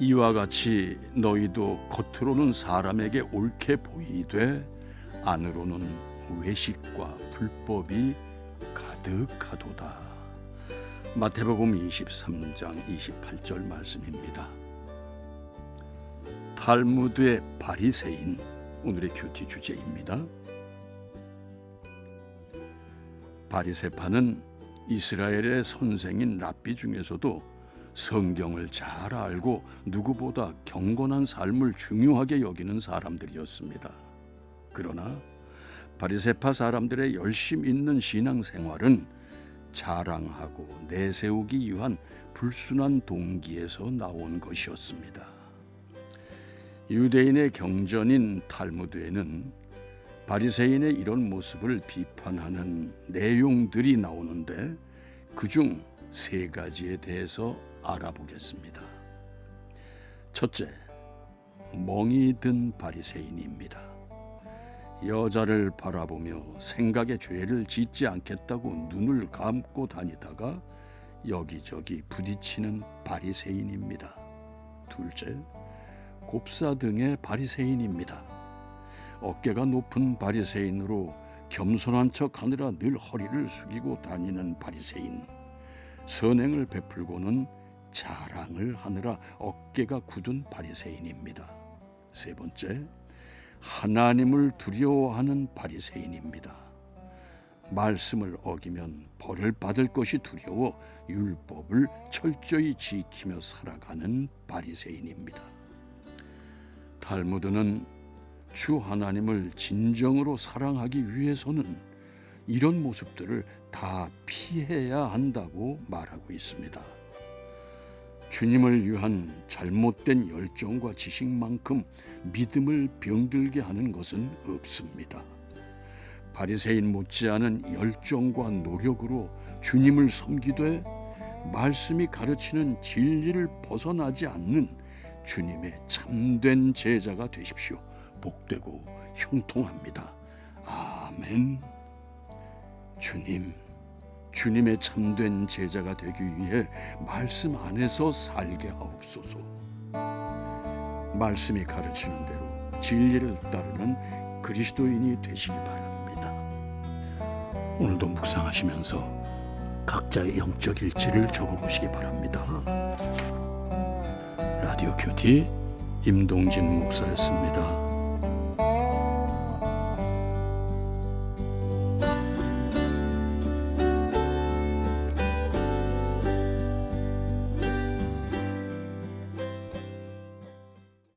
이와 같이 너희도 겉으로는 사람에게 옳게 보이되 안으로는 외식과 불법이 가득하도다. 마태복음 23장 28절 말씀입니다. 탈무드의 바리새인 오늘의 큐티 주제입니다. 바리새파는 이스라엘의 선생인 랍비 중에서도 성경을 잘 알고 누구보다 경건한 삶을 중요하게 여기는 사람들이었습니다. 그러나 바리새파 사람들의 열심 있는 신앙생활은 자랑하고 내세우기 위한 불순한 동기에서 나온 것이었습니다. 유대인의 경전인 탈무드에는 바리새인의 이런 모습을 비판하는 내용들이 나오는데 그중 세 가지에 대해서 알아보겠습니다. 첫째, 멍이 든 바리새인입니다. 여자를 바라보며 생각의 죄를 짓지 않겠다고 눈을 감고 다니다가 여기저기 부딪히는 바리새인입니다. 둘째, 곱사 등의 바리새인입니다. 어깨가 높은 바리새인으로 겸손한 척하느라 늘 허리를 숙이고 다니는 바리새인. 선행을 베풀고는 자랑을 하느라 어깨가 굳은 바리새인입니다. 세 번째, 하나님을 두려워하는 바리새인입니다. 말씀을 어기면 벌을 받을 것이 두려워 율법을 철저히 지키며 살아가는 바리새인입니다. 탈무드는 주 하나님을 진정으로 사랑하기 위해서는 이런 모습들을 다 피해야 한다고 말하고 있습니다. 주님을 위한 잘못된 열정과 지식만큼 믿음을 병들게 하는 것은 없습니다. 바리새인 못지않은 열정과 노력으로 주님을 섬기되 말씀이 가르치는 진리를 벗어나지 않는 주님의 참된 제자가 되십시오. 복되고 형통합니다. 아멘. 주님, 주님의 참된 제자가 되기 위해 말씀 안에서 살게 하옵소서. 말씀이 가르치는 대로 진리를 따르는 그리스도인이 되시기 바랍니다. 오늘도 묵상하시면서 각자의 영적 일지를 적어보시기 바랍니다. 라디오 큐티 임동진 목사였습니다.